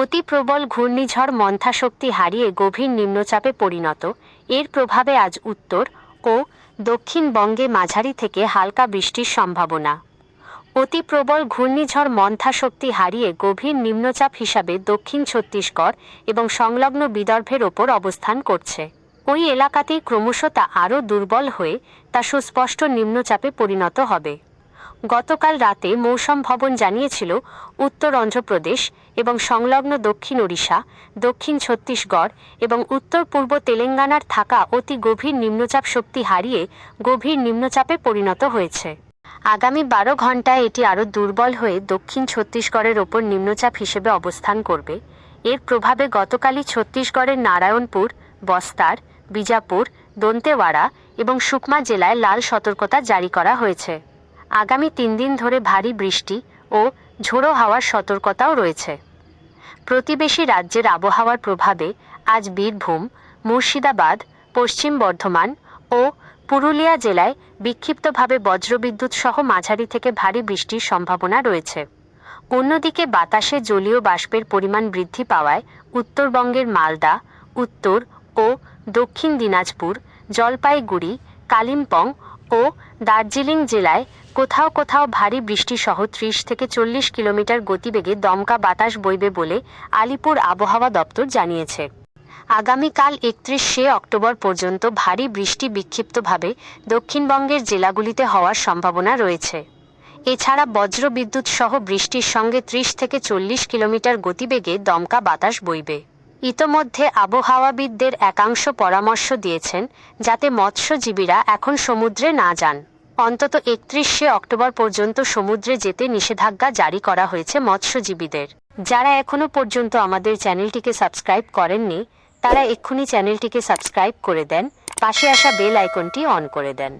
অতি প্রবল ঘূর্ণিঝড় মন্থা শক্তি হারিয়ে গভীর নিম্নচাপে পরিণত। এর প্রভাবে আজ উত্তর ও দক্ষিণবঙ্গে মাঝারি থেকে হালকা বৃষ্টির সম্ভাবনা। অতি প্রবল ঘূর্ণিঝড় মন্থা শক্তি হারিয়ে গভীর নিম্নচাপ হিসাবে দক্ষিণ ছত্তিশগড় এবং সংলগ্ন বিদর্ভের ওপর অবস্থান করছে। ওই এলাকাতেই ক্রমশ তা আরও দুর্বল হয়ে তা সুস্পষ্ট নিম্নচাপে পরিণত হবে। গতকাল রাতে মৌসম ভবন জানিয়েছিল উত্তর অন্ধ্রপ্রদেশ এবং সংলগ্ন দক্ষিণ ওড়িশা, দক্ষিণ ছত্তিশগড় এবং উত্তর পূর্ব তেলেঙ্গানার থাকা অতি গভীর নিম্নচাপ শক্তি হারিয়ে গভীর নিম্নচাপে পরিণত হয়েছে। আগামী বারো ঘন্টায় এটি আরও দুর্বল হয়ে দক্ষিণ ছত্তিশগড়ের ওপর নিম্নচাপ হিসেবে অবস্থান করবে। এর প্রভাবে গতকালই ছত্তিশগড়ের নারায়ণপুর, বস্তার, বিজাপুর, দন্তেওয়াড়া এবং সুকমা জেলায় লাল সতর্কতা জারি করা হয়েছে। আগামী তিন দিন ধরে ভারী বৃষ্টি ও ঝোড়ো হাওয়ার সতর্কতাও রয়েছে। প্রতিবেশী রাজ্যের আবহাওয়ার প্রভাবে আজ বীরভূম, মুর্শিদাবাদ, পশ্চিম বর্ধমান ও পুরুলিয়া জেলায় বিক্ষিপ্তভাবে বজ্রবিদ্যুৎ সহ মাঝারি থেকে ভারী বৃষ্টির সম্ভাবনা রয়েছে। অন্যদিকে বাতাসে জলীয় বাষ্পের পরিমাণ বৃদ্ধি পাওয়ায় উত্তরবঙ্গের মালদা, উত্তর ও দক্ষিণ দিনাজপুর, জলপাইগুড়ি, কালিম্পং ও দার্জিলিং জেলায় কোথাও কোথাও ভারী বৃষ্টিসহ ত্রিশ থেকে চল্লিশ কিলোমিটার গতিবেগে দমকা বাতাস বইবে বলে আলিপুর আবহাওয়া দপ্তর জানিয়েছে। আগামীকাল একত্রিশে অক্টোবর পর্যন্ত ভারী বৃষ্টি বিক্ষিপ্তভাবে দক্ষিণবঙ্গের জেলাগুলিতে হওয়ার সম্ভাবনা রয়েছে। এছাড়া বজ্রবিদ্যুৎ সহ বৃষ্টির সঙ্গে ত্রিশ থেকে চল্লিশ কিলোমিটার গতিবেগে দমকা বাতাস বইবে। ইতোমধ্যে আবহাওয়াবিদদের একাংশ পরামর্শ দিয়েছেন যাতে মৎস্যজীবীরা এখন সমুদ্রে না যান। অন্তত একত্রিশে অক্টোবর পর্যন্ত সমুদ্রে যেতে নিষেধাজ্ঞা জারি করা হয়েছে মৎস্যজীবীদের। যারা এখনও পর্যন্ত আমাদের চ্যানেলটিকে সাবস্ক্রাইব করেননি, তারা এক্ষুনি চ্যানেলটিকে সাবস্ক্রাইব করে দেন, পাশে আসা বেল আইকনটি অন করে দেন।